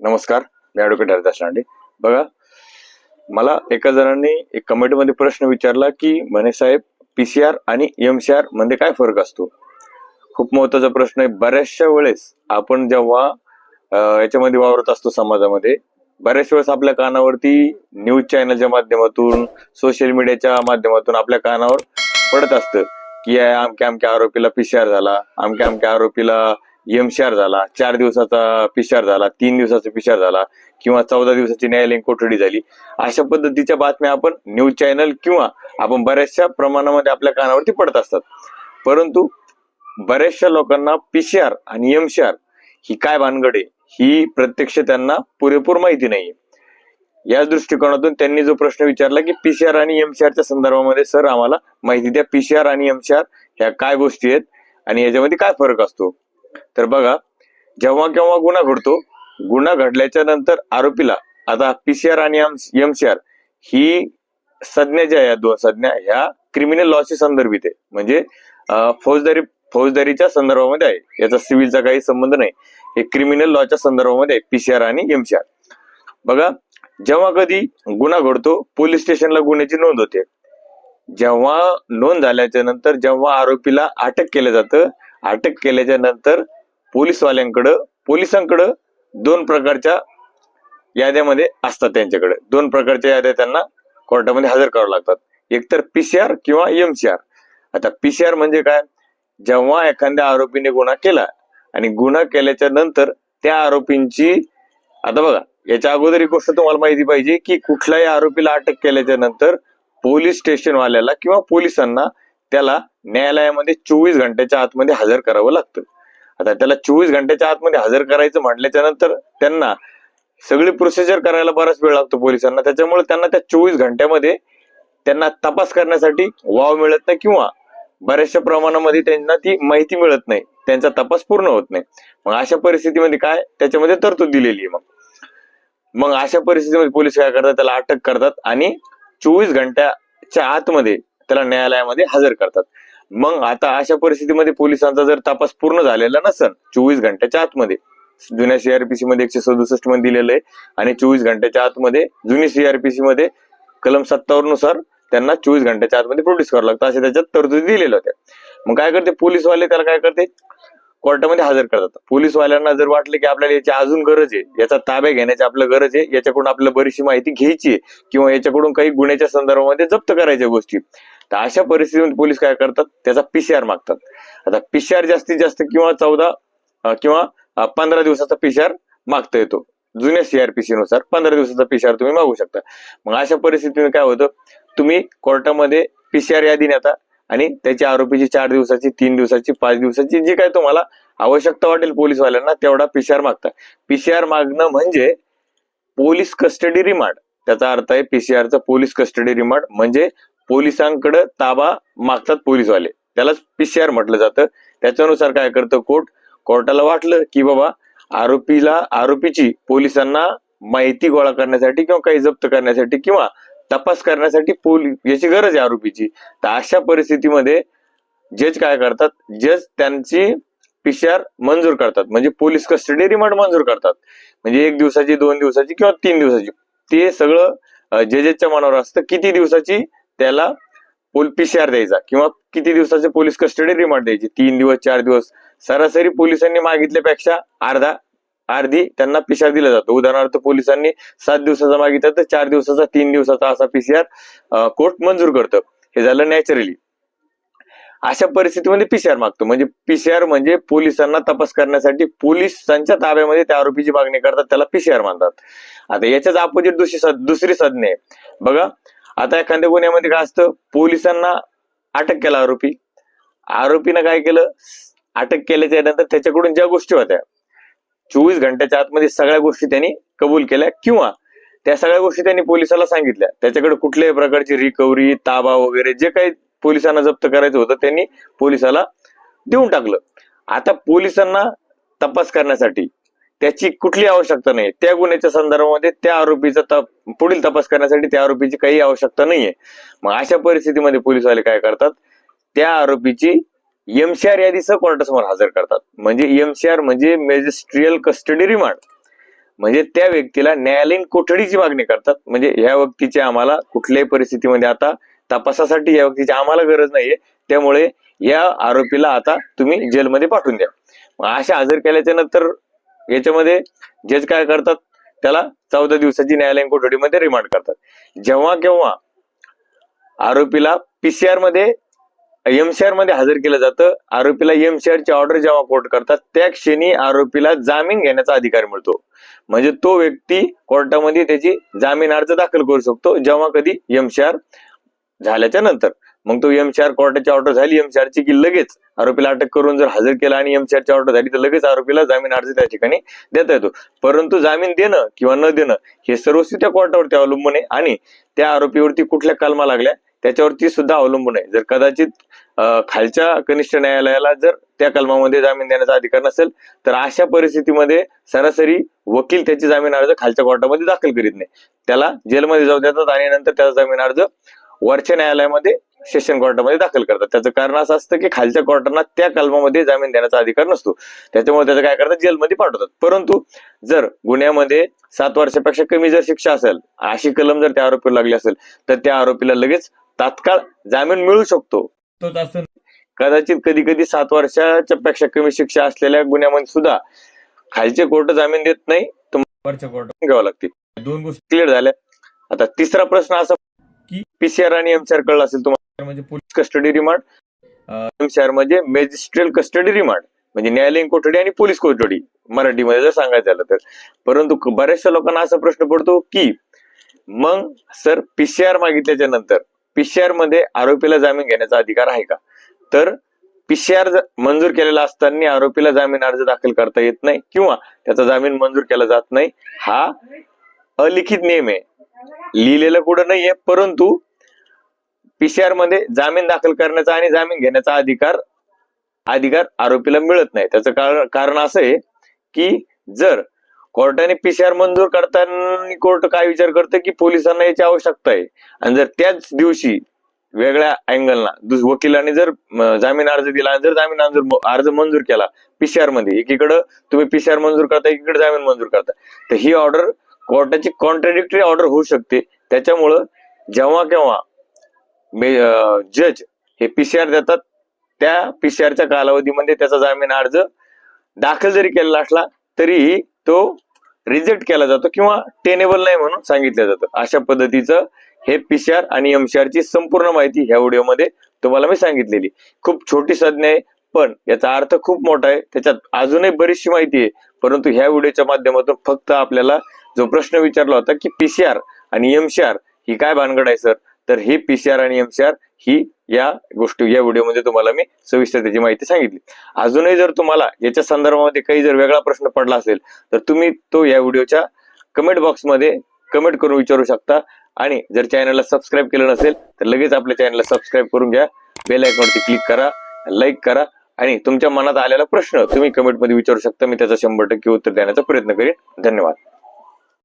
नमस्कार मी ॲडव्होकेट हरिदास लांडे बघा मला एका जणांनी एक कमेंटमध्ये प्रश्न विचारला की म्हणे साहेब पीसीआर आणि एमसीआरमध्ये काय फरक असतो? खूप महत्त्वाचा प्रश्न आहे. बऱ्याचशा वेळेस आपण जेव्हा याच्यामध्ये वावरत असतो समाजामध्ये बऱ्याच वेळेस आपल्या कानावरती न्यूज चॅनलच्या माध्यमातून सोशल मीडियाच्या माध्यमातून आपल्या कानावर पडत असतं की या अमक्या अमक्या आरोपीला पीसीआर झाला अमक्या अमक्या आरोपीला एमसीआर झाला चार दिवसाचा पीसीआर झाला तीन दिवसाचा पीसीआर झाला किंवा चौदा दिवसाची न्यायालयीन कोठडी झाली. अशा पद्धतीच्या बातम्या आपण न्यूज चॅनल किंवा आपण बऱ्याचशा प्रमाणामध्ये आपल्या कानावरती पडत असतात. परंतु बऱ्याचशा लोकांना पीसीआर आणि एमसीआर ही काय भानगड आहे ही प्रत्यक्ष त्यांना पुरेपूर माहिती नाहीये. या दृष्टिकोनातून त्यांनी जो प्रश्न विचारला की पीसीआर आणि एमसीआरच्या संदर्भामध्ये सर आम्हाला माहिती द्या पीसीआर आणि एमसीआर ह्या काय गोष्टी आहेत आणि याच्यामध्ये काय फरक असतो? तर बघा जेव्हा केव्हा गुन्हा घडतो गुन्हा घडल्याच्या नंतर आरोपीला आता पीसीआर आणि एमसीआर ही संज्ञा ज्या या दोन संज्ञा ह्या क्रिमिनल लॉशी संदर्भित आहे. म्हणजे फौजदारी फौजदारीच्या संदर्भामध्ये आहे. याचा सिव्हिलचा काही संबंध नाही. हे क्रिमिनल लॉच्या संदर्भामध्ये आहे पीसीआर आणि एमसीआर बघा जेव्हा कधी गुन्हा घडतो पोलीस स्टेशनला गुन्ह्याची नोंद होते. जेव्हा नोंद झाल्याच्यानंतर जेव्हा आरोपीला अटक केलं जातं अटक केल्याच्यानंतर पोलीसवाल्यांकडं पोलिसांकडं दोन प्रकारच्या याद्यामध्ये असतात त्यांच्याकडे. दोन प्रकारच्या याद्या त्यांना कोर्टामध्ये हजर कराव्या लागतात. एकतर पीसीआर किंवा एमसीआर आता पीसीआर म्हणजे काय? जेव्हा एखाद्या आरोपीने गुन्हा केला आणि गुन्हा केल्याच्यानंतर त्या आरोपींची आता बघा याच्या अगोदर एक गोष्ट तुम्हाला माहिती पाहिजे की कुठल्याही आरोपीला अटक केल्याच्यानंतर पोलीस स्टेशनवाल्याला किंवा पोलिसांना त्याला न्यायालयामध्ये चोवीस घंट्याच्या आतमध्ये हजर करावं लागतं. आता त्याला चोवीस घंट्याच्या आतमध्ये हजर करायचं म्हटल्याच्या नंतर त्यांना सगळी प्रोसिजर करायला बराच वेळ लागतो पोलिसांना. त्याच्यामुळे त्यांना त्या चोवीस घंट्यामध्ये त्यांना तपास करण्यासाठी वाव मिळत नाही किंवा बऱ्याचशा प्रमाणामध्ये त्यांना ती माहिती मिळत नाही. त्यांचा तपास पूर्ण होत नाही. मग अशा परिस्थितीमध्ये काय? त्याच्यामध्ये तरतूद दिलेली आहे मग. मग अशा परिस्थितीमध्ये पोलीस काय करतात? त्याला अटक करतात आणि चोवीस घंट्याच्या आतमध्ये त्याला न्यायालयामध्ये हजर करतात. मग आता अशा परिस्थितीमध्ये पोलिसांचा जर तपास पूर्ण झालेला नसेल चोवीस घंट्याच्या आतमध्ये जुन्या सीआरपीसी मध्ये एकशे सदुसष्टमध्ये दिलेलं आहे आणि चोवीस घंट्याच्या आतमध्ये जुनी सीआरपीसी मध्ये कलम सत्तावन्ननुसार त्यांना चोवीस घंट्याच्या आतमध्ये प्रोड्यूस करावं लागतं असे त्याच्यात तरतुदी दिलेल्या होत्या. मग काय करते? पोलीसवाले त्याला काय करते? कोर्टामध्ये हजर करतात. पोलीसवाल्यांना जर वाटलं की आपल्याला याची अजून गरज आहे याचा ताब्या घेण्याची आपल्याला गरज आहे याच्याकडून आपल्याला बरीचशी माहिती घ्यायची आहे किंवा याच्याकडून काही गुन्ह्याच्या संदर्भामध्ये जप्त करायच्या गोष्टी तर अशा परिस्थितीमध्ये पोलीस काय करतात? त्याचा पीसीआर मागतात. आता पीसीआर जास्तीत जास्त किंवा चौदा किंवा पंधरा दिवसाचा पीसीआर मागता येतो. जुन्या सीआरपीसी नुसार पंधरा दिवसाचा पीसीआर तुम्ही मागू शकता. मग अशा परिस्थितीमध्ये काय होतं? तुम्ही कोर्टामध्ये पीसीआर यादी नेता आणि त्याच्या आरोपीची चार दिवसाची तीन दिवसाची पाच दिवसाची जी काय तुम्हाला आवश्यकता वाटेल पोलीसवाल्यांना तेवढा पीसीआर मागता. पीसीआर मागणं म्हणजे पोलीस कस्टडी रिमांड. त्याचा अर्थ आहे पीसीआरचा पोलीस कस्टडी रिमांड म्हणजे पोलिसांकडे ताबा मागतात पोलीसवाले. त्यालाच पीसीआर म्हटलं जातं. त्याच्यानुसार काय करतं कोर्ट? कोर्टाला वाटलं की बाबा आरोपीला आरोपीची पोलिसांना माहिती गोळा करण्यासाठी किंवा काही जप्त करण्यासाठी किंवा तपास करण्यासाठी पोलीस याची गरज आहे आरोपीची. तर अशा परिस्थितीमध्ये जज काय करतात? जज त्यांची पीसीआर मंजूर करतात. म्हणजे पोलीस कस्टडी रिमांड मंजूर करतात. म्हणजे एक दिवसाची दोन दिवसाची किंवा तीन दिवसाची. ते सगळं जजेसच्या मनावर असतं. किती दिवसाची? त्याला पीसीआर द्यायचा किंवा किती दिवसाचे पोलीस कस्टडी रिमांड द्यायची? तीन दिवस चार दिवस. सरासरी पोलिसांनी मागितल्यापेक्षा अर्धा अर्धी त्यांना पीसीआर दिला जातो. उदाहरणार्थ पोलिसांनी सात दिवसाचा मागितला तर चार दिवसाचा तीन दिवसाचा असा पीसीआर कोर्ट मंजूर करतं. हे झालं नॅचरली अशा परिस्थितीमध्ये पीसीआर मागतो. म्हणजे पीसीआर म्हणजे पोलिसांना तपास करण्यासाठी पोलिसांच्या ताब्यामध्ये त्या आरोपीची मागणी करतात त्याला पीसीआर मानतात. आता याच्याच अपोजिट दुसरी दुसरी संज्ञा आहे. बघा आता एखाद्या गुन्ह्यामध्ये काय असतं? पोलिसांना अटक केला आरोपी. आरोपीनं काय केलं? अटक केल्याच्यानंतर त्याच्याकडून ज्या गोष्टी होत्या चोवीस घंट्याच्या आतमध्ये सगळ्या गोष्टी त्यांनी कबूल केल्या किंवा त्या सगळ्या गोष्टी त्यांनी पोलिसाला सांगितल्या. त्याच्याकडे कुठल्याही प्रकारची रिकव्हरी ताबा वगैरे जे काही पोलिसांना जप्त करायचं होतं त्यांनी पोलिसाला देऊन टाकलं. आता पोलिसांना तपास करण्यासाठी त्याची कुठली आवश्यकता नाही त्या गुन्ह्याच्या संदर्भामध्ये त्या आरोपीचा तप पुढील तपास करण्यासाठी त्या आरोपीची काही आवश्यकता नाहीये. मग अशा परिस्थितीमध्ये पोलिसवाले काय करतात? त्या आरोपीची एमसीआर यादीसह कोर्टासमोर हजर करतात. म्हणजे एमसीआर म्हणजे मॅजिस्ट्रियल कस्टडी रिमांड. म्हणजे त्या व्यक्तीला न्यायालयीन कोठडीची मागणी करतात. म्हणजे ह्या व्यक्तीची आम्हाला कुठल्याही परिस्थितीमध्ये आता तपासासाठी या व्यक्तीची आम्हाला गरज नाहीये. त्यामुळे या आरोपीला आता तुम्ही जेलमध्ये पाठवून द्या. मग अशा हजर केल्याच्यानंतर याच्यामध्ये जज काय करतात त्याला चौदा दिवसाची न्यायालयीन कोठडीमध्ये रिमांड करतात. जेव्हा केव्हा आरोपीला पीसीआरमध्ये एमसीआरमध्ये हजर केलं जातं आरोपीला एमसीआर ची ऑर्डर जेव्हा कोर्ट करतात त्या क्षणी आरोपीला जामीन घेण्याचा अधिकार मिळतो. म्हणजे तो व्यक्ती कोर्टामध्ये त्याची जामीन अर्ज दाखल करू शकतो जेव्हा कधी एमसीआर झाल्याच्यानंतर. मग तो एमसीआर कोर्टाची ऑर्डर झाली एमसीआर ची की लगेच आरोपीला अटक करून जर हजर केला आणि एमसीआर ची ऑर्डर झाली तर लगेच आरोपीला जामीन अर्ज त्या ठिकाणी देता येतो. परंतु जामीन देणं किंवा न देणं हे सर्वस्वी त्या कोर्टावरती अवलंबून आहे आणि त्या आरोपीवरती कुठल्या कलमा लागल्या त्याच्यावरती सुद्धा अवलंबून आहे. जर कदाचित खालच्या कनिष्ठ न्यायालयाला जर त्या कलमामध्ये जामीन देण्याचा अधिकार नसेल तर अशा परिस्थितीमध्ये सरासरी वकील त्याची जामीन अर्ज खालच्या कोर्टामध्ये दाखल करीत नाही. त्याला जेलमध्ये जाऊ देतात आणि नंतर त्याचा जामीन अर्ज वरच्या न्यायालयामध्ये सेशन कोर्टामध्ये दाखल करतात. त्याचं कारण असं असतं की खालच्या कोर्टांना त्या कलमामध्ये जामीन देण्याचा अधिकार नसतो. त्याच्यामुळे त्याचं काय करतात? जेलमध्ये पाठवतात. परंतु जर गुन्ह्यामध्ये सात वर्षापेक्षा कमी जर शिक्षा असेल अशी कलम जर त्या आरोपीला लागली असेल तर त्या आरोपीला लगेच तात्काळ जामीन मिळू शकतो. कदाचित कधी कधी सात वर्षाच्या पेक्षा कमी शिक्षा असलेल्या गुन्ह्यामध्ये सुद्धा खालचे कोर्ट जामीन देत नाही तुम्हाला कोर्ट घ्यावं लागतील दोन गोष्टी. क्लिअर झाल्या. आता तिसरा प्रश्न असा की पीसीआर आणि एमसीआर कळलं असेल तुम्हाला. म्हणजे पोलीस कस्टडी रिमांड शहर म्हणजे मॅजिस्ट्रियल कस्टडी रिमांड म्हणजे न्यायालयीन कोठडी आणि पोलीस कोठडी मराठीमध्ये जर सांगायचं झालं तर. परंतु बऱ्याचशा लोकांना असा प्रश्न पडतो की मग सर पीसीआर मागितल्याच्या नंतर पीसीआरमध्ये आरोपीला जामीन घेण्याचा अधिकार आहे का? तर पीसीआर मंजूर केलेला असताना आरोपीला जामीन अर्ज दाखल करता येत नाही किंवा त्याचा जामीन मंजूर केला जात नाही हा अलिखित नियम आहे. लिहिलेलं कुठं नाहीये परंतु पीसीआरमध्ये जामीन दाखल करण्याचा आणि जामीन घेण्याचा अधिकार अधिकार आरोपीला मिळत नाही. त्याचं कारण कारण असं आहे की जर कोर्टाने पीसीआर मंजूर करताना कोर्ट काय विचार करतं की पोलिसांना याची आवश्यकता आहे. आणि जर त्याच दिवशी वेगळ्या अँगलना दुस वकिलाने जर जामीन अर्ज दिला आणि जर जामीन अर्ज अर्ज मंजूर केला पीसीआरमध्ये एकीकडं तुम्ही पीसीआर मंजूर करता एकीकडे जामीन मंजूर करता. तर ही ऑर्डर कोर्टाची कॉन्ट्रडिक्टरी ऑर्डर होऊ शकते. त्याच्यामुळं जेव्हा केव्हा जज हे पीसीआर देतात. त्या पीसीआरच्या कालावधीमध्ये त्याचा जामीन अर्ज दाखल जरी केलेला असला तरीही तो रिजेक्ट केला जातो किंवा टेनेबल नाही म्हणून सांगितलं जातं. अशा पद्धतीचं हे पीसीआर आणि एमसीआरची संपूर्ण माहिती ह्या व्हिडिओमध्ये तुम्हाला मी सांगितलेली. खूप छोटी संज्ञा आहे पण याचा अर्थ खूप मोठा आहे. त्याच्यात अजूनही बरीचशी माहिती आहे. परंतु ह्या व्हिडिओच्या माध्यमातून फक्त आपल्याला जो प्रश्न विचारला होता की पीसीआर आणि एमसीआर ही काय भानगड आहे सर? तर हे पीसीआर आणि एमसीआर ही या गोष्टी या व्हिडिओमध्ये तुम्हाला मी सविस्तर त्याची माहिती सांगितली. अजूनही जर तुम्हाला याच्या संदर्भामध्ये काही जर वेगळा प्रश्न पडला असेल तर तुम्ही तो या व्हिडिओच्या कमेंट बॉक्समध्ये कमेंट करून विचारू शकता. आणि जर चॅनलला सबस्क्राईब केलं नसेल तर लगेच आपल्या चॅनलला सबस्क्राईब करून घ्या. बेल आयकॉनवरती क्लिक करा लाईक करा. आणि तुमच्या मनात आलेला प्रश्न तुम्ही कमेंटमध्ये विचारू शकता. मी त्याचा शंभर टक्के उत्तर देण्याचा प्रयत्न करेन. धन्यवाद.